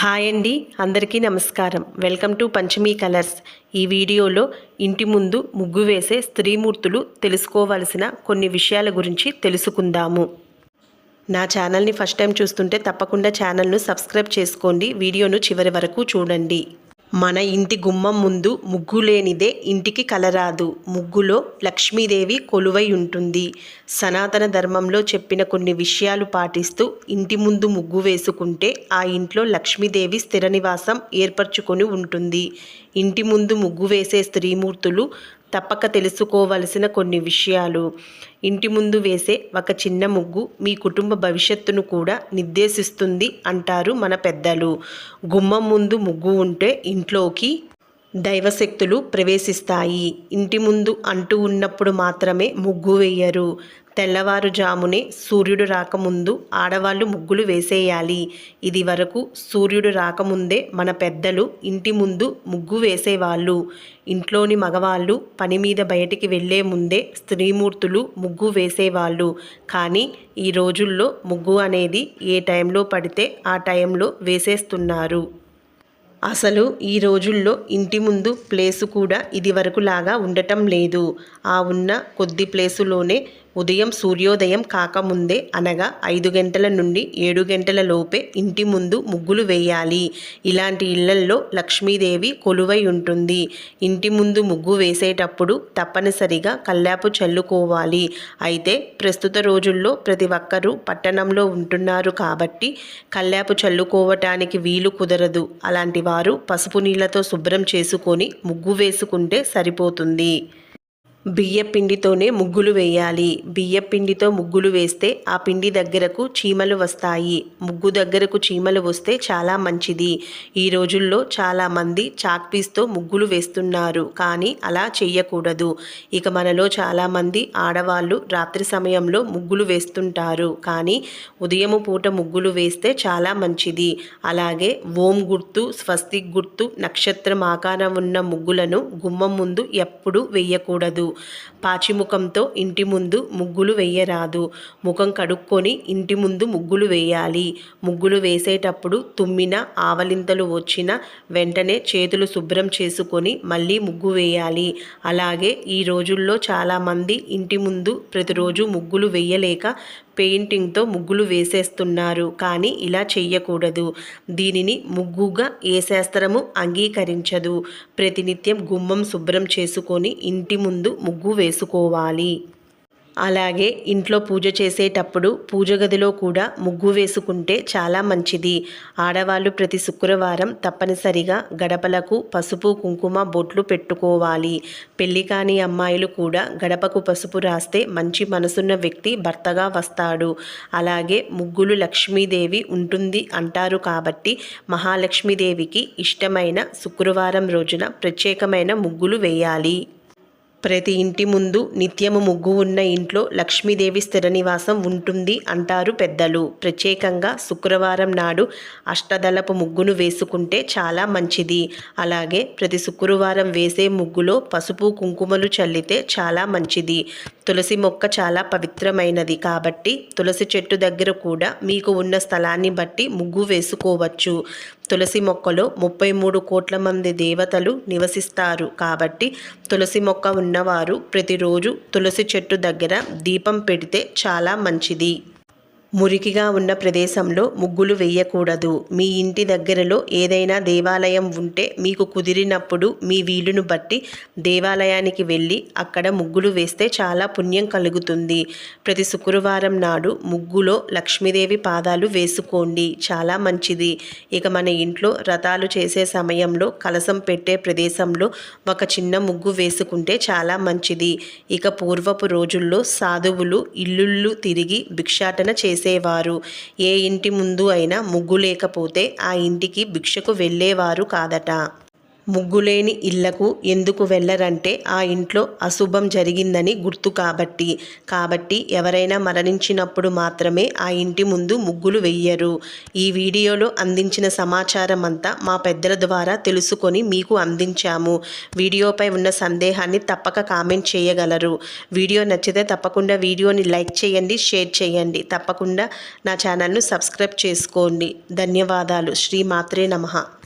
Hi అండి అందరికీ నమస్కారం. Welcome to Panchami colours. ఈ వీడియోలో ఇంటి ముందు ముగ్గు వేసే స్త్రీమూర్తులు తెలుసుకోవాల్సిన కొన్ని విషయాల గురించి తెలుసుకుందాము. నా ఛానల్ని ఫస్ట్ టైం చూస్తుంటే తప్పకుండా ఛానల్ను సబ్స్క్రైబ్ చేసుకోండి. వీడియోను చివరి వరకు చూడండి. మన ఇంటి గుమ్మం ముందు ముగ్గు లేనిదే ఇంటికి కలరాదు. ముగ్గులో లక్ష్మీదేవి కొలువై ఉంటుంది. సనాతన ధర్మంలో చెప్పిన కొన్ని విషయాలు పాటిస్తూ ఇంటి ముందు ముగ్గు వేసుకుంటే ఆ ఇంట్లో లక్ష్మీదేవి స్థిర నివాసం ఏర్పరచుకొని ఉంటుంది. ఇంటి ముందు ముగ్గు వేసే స్త్రీమూర్తులు తప్పక తెలుసుకోవలసిన కొన్ని విషయాలు. ఇంటి ముందు వేసే ఒక చిన్న ముగ్గు మీ కుటుంబ భవిష్యత్తును కూడా నిర్దేశిస్తుంది అంటారు మన పెద్దలు. గుమ్మం ముందు ముగ్గు ఉంటే ఇంట్లోకి దైవశక్తులు ప్రవేశిస్తాయి. ఇంటి ముందు అంటూ ఉన్నప్పుడు మాత్రమే ముగ్గు వేయరు. తెల్లవారుజామునే సూర్యుడు రాకముందు ఆడవాళ్ళు ముగ్గులు వేసేయాలి. ఇది వరకు సూర్యుడు రాకముందే మన పెద్దలు ఇంటి ముందు ముగ్గు వేసేవాళ్ళు. ఇంట్లోని మగవాళ్ళు పని మీద బయటికి వెళ్ళే ముందే స్త్రీమూర్తులు ముగ్గు వేసేవాళ్ళు. కానీ ఈ రోజుల్లో ముగ్గు అనేది ఏ టైంలో పడితే ఆ టైంలో వేసేస్తున్నారు. అసలు ఈ రోజుల్లో ఇంటి ముందు ప్లేసు కూడా ఇది వరకులాగా ఉండటం లేదు. ఆ ఉన్న కొద్ది ప్లేసులోనే ఉదయం సూర్యోదయం కాకముందే అనగా ఐదు గంటల నుండి ఏడు గంటల లోపే ఇంటి ముందు ముగ్గులు వేయాలి. ఇలాంటి ఇళ్ళల్లో లక్ష్మీదేవి కొలువై ఉంటుంది. ఇంటి ముందు ముగ్గు వేసేటప్పుడు తప్పనిసరిగా కల్లాపు చల్లుకోవాలి. అయితే ప్రస్తుత రోజుల్లో ప్రతి ఒక్కరూ పట్టణంలో ఉంటున్నారు కాబట్టి కల్లాపు చల్లుకోవటానికి వీలు కుదరదు. అలాంటి వారు పసుపు నీళ్ళతో శుభ్రం చేసుకొని ముగ్గు వేసుకుంటే సరిపోతుంది. బియ్యపిండితోనే ముగ్గులు వేయాలి. బియ్యపిండితో ముగ్గులు వేస్తే ఆ పిండి దగ్గరకు చీమలు వస్తాయి. ముగ్గు దగ్గరకు చీమలు వస్తే చాలా మంచిది. ఈ రోజుల్లో చాలామంది చాక్పీస్తో ముగ్గులు వేస్తున్నారు. కానీ అలా చెయ్యకూడదు. ఇక మనలో చాలామంది ఆడవాళ్ళు రాత్రి సమయంలో ముగ్గులు వేస్తుంటారు. కానీ ఉదయము పూట ముగ్గులు వేస్తే చాలా మంచిది. అలాగే ఓం గుర్తు స్వస్తిక్ గుర్తు నక్షత్రం ఆకారం ఉన్న ముగ్గులను గుమ్మం ముందు ఎప్పుడూ వేయకూడదు. పాచిముఖంతో ఇంటి ముందు ముగ్గులు వేయరాదు. ముఖం కడుక్కొని ఇంటి ముందు ముగ్గులు వేయాలి. ముగ్గులు వేసేటప్పుడు తుమ్మిన ఆవలింతలు వచ్చిన వెంటనే చేతులు శుభ్రం చేసుకొని మళ్ళీ ముగ్గు వేయాలి. అలాగే ఈ రోజుల్లో చాలామంది ఇంటి ముందు ప్రతిరోజు ముగ్గులు వేయలేక పెయింటింగ్తో ముగ్గులు వేసేస్తున్నారు. కానీ ఇలా చెయ్యకూడదు. దీనిని ముగ్గుగా ఏ శాస్త్రము అంగీకరించదు. ప్రతినిత్యం గుమ్మం శుభ్రం చేసుకొని ఇంటి ముందు ముగ్గు వేసుకోవాలి. అలాగే ఇంట్లో పూజ చేసేటప్పుడు పూజ గదిలో కూడా ముగ్గు వేసుకుంటే చాలా మంచిది. ఆడవాళ్ళు ప్రతి శుక్రవారం తప్పనిసరిగా గడపలకు పసుపు కుంకుమ బొట్లు పెట్టుకోవాలి. పెళ్ళి కాని అమ్మాయిలు కూడా గడపకు పసుపు రాస్తే మంచి మనసున్న వ్యక్తి భర్తగా వస్తాడు. అలాగే ముగ్గులు లక్ష్మీదేవి ఉంటుంది అంటారు కాబట్టి మహాలక్ష్మీదేవికి ఇష్టమైన శుక్రవారం రోజున ప్రత్యేకమైన ముగ్గులు వేయాలి. ప్రతి ఇంటి ముందు నిత్యము ముగ్గు ఉన్న ఇంట్లో లక్ష్మీదేవి స్థిర నివాసం ఉంటుంది అంటారు పెద్దలు. ప్రత్యేకంగా శుక్రవారం నాడు అష్టదళపు ముగ్గును వేసుకుంటే చాలా మంచిది. అలాగే ప్రతి శుక్రవారం వేసే ముగ్గులో పసుపు కుంకుమలు చల్లితే చాలా మంచిది. తులసి మొక్క చాలా పవిత్రమైనది కాబట్టి తులసి చెట్టు దగ్గర కూడా మీకు ఉన్న స్థలాన్ని బట్టి ముగ్గు వేసుకోవచ్చు. తులసి మొక్కలో ముప్పై మూడు కోట్ల మంది దేవతలు నివసిస్తారు కాబట్టి తులసి మొక్క ఉన్నవారు ప్రతిరోజు తులసి చెట్టు దగ్గర దీపం పెడితే చాలా మంచిది. మురికిగా ఉన్న ప్రదేశంలో ముగ్గులు వేయకూడదు. మీ ఇంటి దగ్గరలో ఏదైనా దేవాలయం ఉంటే మీకు కుదిరినప్పుడు మీ వీలును బట్టి దేవాలయానికి వెళ్ళి అక్కడ ముగ్గులు వేస్తే చాలా పుణ్యం కలుగుతుంది. ప్రతి శుక్రవారం నాడు ముగ్గులో లక్ష్మీదేవి పాదాలు వేసుకోండి. చాలా మంచిది. ఇక మన ఇంట్లో రథాలు చేసే సమయంలో కలసం పెట్టే ప్రదేశంలో ఒక చిన్న ముగ్గు వేసుకుంటే చాలా మంచిది. ఇక పూర్వపు రోజుల్లో సాధువులు ఇల్లుళ్ళు తిరిగి భిక్షాటన చేసి చేసేవారు. ఏ ఇంటి ముందు అయినా ముగ్గు లేకపోతే ఆ ఇంటికి భిక్షకు వెళ్ళేవారు కాదట. ముగ్గులేని ఇళ్ళకు ఎందుకు వెళ్ళరంటే ఆ ఇంట్లో అశుభం జరిగిందని గుర్తు కాబట్టి. కాబట్టి ఎవరైనా మరణించినప్పుడు మాత్రమే ఆ ఇంటి ముందు ముగ్గులు వెయ్యరు. ఈ వీడియోలో అందించిన సమాచారం అంతా మా పెద్దల ద్వారా తెలుసుకొని మీకు అందించాము. వీడియోపై ఉన్న సందేహాన్ని తప్పక కామెంట్ చేయగలరు. వీడియో నచ్చితే తప్పకుండా వీడియోని లైక్ చేయండి షేర్ చేయండి. తప్పకుండా నా ఛానల్ను సబ్స్క్రైబ్ చేసుకోండి. ధన్యవాదాలు. శ్రీ మాత్రే నమః.